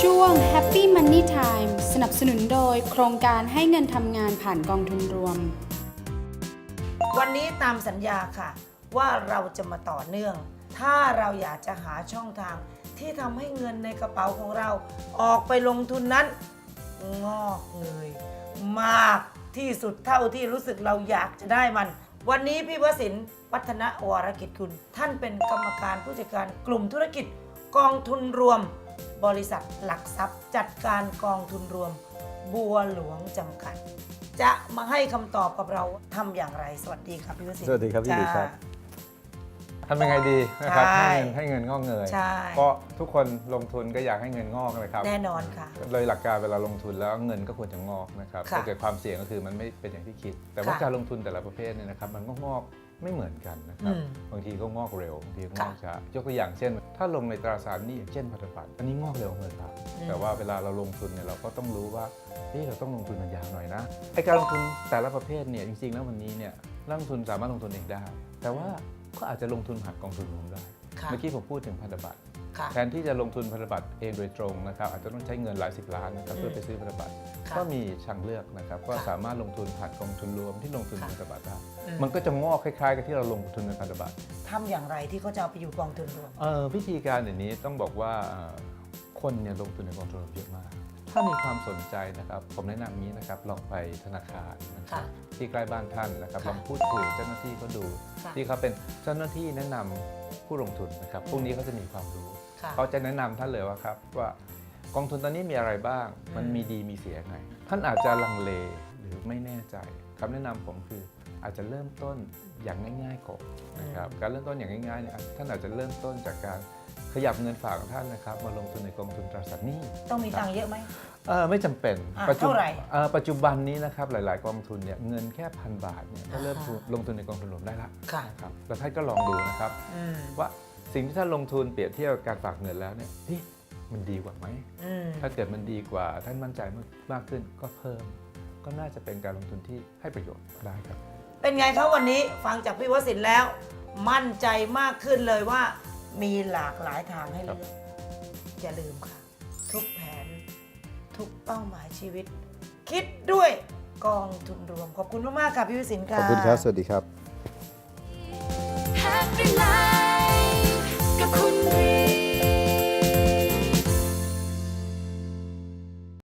ช่วง Happy Money Time สนับสนุนโดยโครงการให้เงินทำงานผ่านกองทุนรวม วันนี้ตามสัญญาค่ะ ว่าเราจะมาต่อเนื่อง ถ้าเราอยากจะหาช่องทางที่ทำให้เงินในกระเป๋าของเรา ออกไปลงทุนนั้น งอกเงยมากที่สุดเท่าที่รู้สึกเราอยากจะได้มัน วันนี้พี่วสินทร์วัฒนวรกิจคุณ ท่านเป็นกรรมการผู้จัดการกลุ่มธุรกิจกองทุนรวม บริษัทหลักทรัพย์จัดการกองทุนรวม บัวหลวงจำกัด จะมาให้คำตอบกับเราทำอย่างไร สวัสดีครับพี่วสินทสวัสดีครับพี่จ้าดีครับทำยังไงดีนะครับใช่ให้เงินให้เงินงอกเงยใช่เพราะทุกคนลงทุนก็อยากให้เงินงอกนะครับแน่นอนค่ะโดยหลักการเวลาลงทุนแล้วเงินก็ควรจะงอกนะครับค่ะถ้าเกิดความเสี่ยงก็คือมันไม่เป็นอย่างที่คิด แต่ว่าค่ะ การลงทุนแต่ละประเภทเนี่ยนะครับมันก็งอก ไม่เหมือนกันนะครับ อืมบางทีก็งอกเร็วบางทีก็งค่ะอกช้ายกตัวอย่างเช่น ถ้าลงในตราสารหนี้อย่างเช่นพันธบัตรอันนี้งอกเร็วเงินครับอืม แต่ว่าเวลาเราลงทุนเนี่ยเราก็ต้องรู้ว่าเฮ้ยเราต้องลงทุนมันยาวหน่อยนะไอการลงทุนแต่ละประเภทเนี่ยจริงๆแล้ววันนี้เนี่ยนักลงทุนสามารถลงทุนเองได้ แต่ว่าก็อาจจะลงทุนผ่านกองทุนรวมได้ค่ะเมื่อกี้ผมพูดถึงพันธบัตร ค่ะ แทนที่จะลงทุนพันธบัตรเองโดยตรงนะครับอาจจะต้องใช้เงินหลายสิบล้านนะครับอืมเพื่อไปซื้อพันธบัตรค่ะ ก็มีทางเลือกนะครับ ก็ค่ะสามารถลงทุนผ่านกองทุนรวมที่ลงทุนค่ะพันธบัตรได้อืมมันก็จะงอกคล้ายๆ กับที่เราลงทุนในพันธบัตรทำอย่างไรที่เขาจะเอาไปอยู่กองทุนรวมเอ่อวิธีการอย่างนี้ต้องบอกว่าเอ่อคนเนี่ยลงทุนในกองทุนรวมเยอะมาก ถ้ามีความสนใจนะครับ ผมแนะนำอย่างนี้นะครับลองไปธนาคารนะครัค่ะบที่ใกล้บ้านท่านนะครับค่ะลองพูดคุยกับเจ้าหน้าที่ก็ดูค่ะที่เขาเป็นเจ้าหน้าที่แนะนำผู้ลงทุนนะครับอืมพวกนี้เขาจะมีความรู้ค่ะเขาจะแนะนำท่านเลยว่าครับว่า กองทุนตอนนี้มีอะไรบ้าง มันอืมมีดีมีเสียไง ท่านอาจจะลังเลหรือไม่แน่ใจคำแนะนำผมคืออาจจะเริ่มต้นอย่างง่ายๆก่อนนะครับการเริ่มต้นอย่างง่ายๆเนี่ยท่านอาจจะเริ่มต้นจากการขยับเงินฝากของท่านนะครับมาลงทุนในกองทุนตราสารหนี้ต้องมีตังค์เยอะไหมเออไม่จำเป็นอะปัจจุเท่าไหร่เอ่อปัจจุบันนี้นะครับหลาย ๆ กองทุนเนี่ยเงินแค่พันบาทเนี่ยก็เริ่มอ่าฮะทุนลงทุนในกองทุนรวมได้ละค่ะนะครับแล้วท่านก็ลองดูนะครับอืมว่าสิ่งที่ท่านลงทุนเปรียบเทียบกับการฝากเงินแล้วเนี่ยเฮ้ย มันดีกว่าไหมอืมถ้าเกิดมันดีกว่าท่านมั่นใจมากมากขึ้นก็เพิ่ม ก็น่าจะเป็นการลงทุนที่ให้ประโยชน์ได้ครับ เป็นไงครับวันนี้ฟังจากพี่วสินทร์แล้ว มั่นใจมากขึ้นเลยว่ามีหลากหลายทางให้เลือกอย่าลืมค่ะ ทุกแผน ทุกเป้าหมายชีวิต คิดด้วยกองทุนรวม ขอบคุณมากๆค่ะพี่วสินทร์ขค่ะอบคุณครับ สวัสดีครับ Happy Life กับคุณเรี